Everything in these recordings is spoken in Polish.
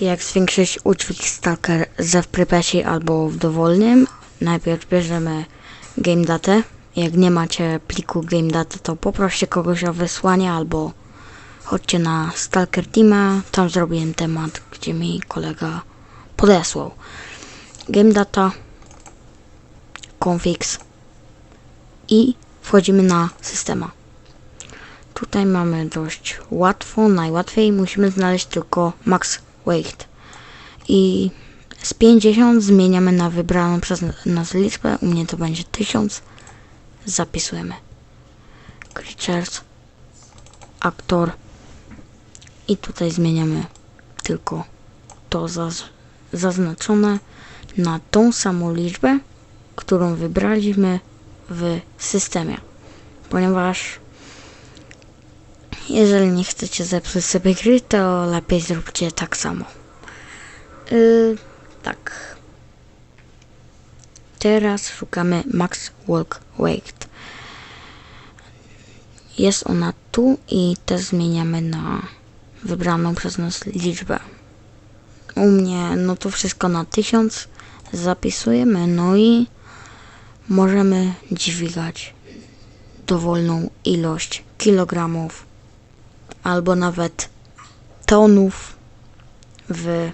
Jak zwiększyć udźwig Stalker ze w Prypeci albo w dowolnym, najpierw bierzemy game datę. Jak nie macie pliku game daty, to poproście kogoś o wysłanie albo chodźcie na Stalker Teama. Tam zrobiłem temat, gdzie mi kolega podesłał. Game data, configs i wchodzimy na systema. Tutaj mamy dość łatwo, najłatwiej musimy znaleźć tylko max weight. I z 50 zmieniamy na wybraną przez nas liczbę. U mnie to będzie 1000. Zapisujemy. Creatures, aktor i tutaj zmieniamy tylko to zaz zaznaczone na tą samą liczbę, którą wybraliśmy w systemie. Ponieważ jeżeli nie chcecie zepsuć sobie gry, to lepiej zróbcie tak samo. Yy, tak. Teraz szukamy Max Walk Weight. Jest ona tu i też zmieniamy na wybraną przez nas liczbę. U mnie no to wszystko na 1000 zapisujemy, no i możemy dźwigać dowolną ilość kilogramów albo nawet tonów w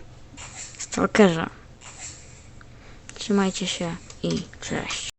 stalkerze. Trzymajcie się i cześć.